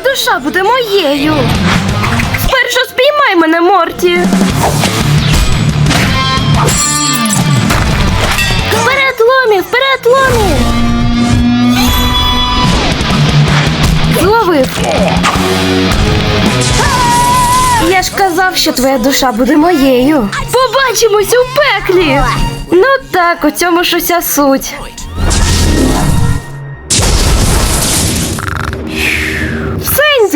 душа буде моєю. Спершу спіймай мене, Морті. Вперед, Ломі, вперед, Ломі. Зловив. Я ж казав, що твоя душа буде моєю. Побачимось у пеклі. Ну так, у цьому ж суть.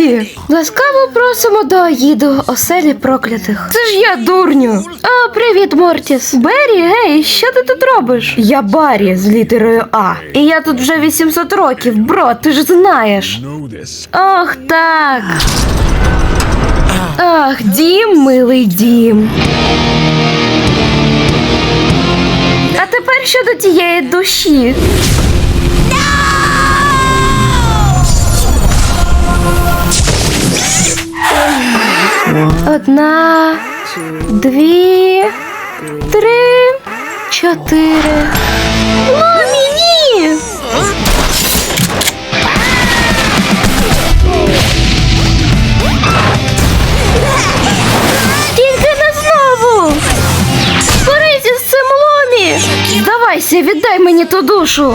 Сенді! Ласкаво просимо до Аїду, оселі проклятих. Це ж я дурню. О, привіт, Мортіс. Беррі, гей, що ти тут робиш? Я Баррі з літерою А. І я тут вже 800 років, бро, ти ж знаєш. Ох, так. Ах, дім, милий дім. А тепер щодо тієї душі. Одна, дві, три, чотири. Мамі, ні! Тільки не знову! Борися з цим ломі! Здавайся, віддай мені ту душу!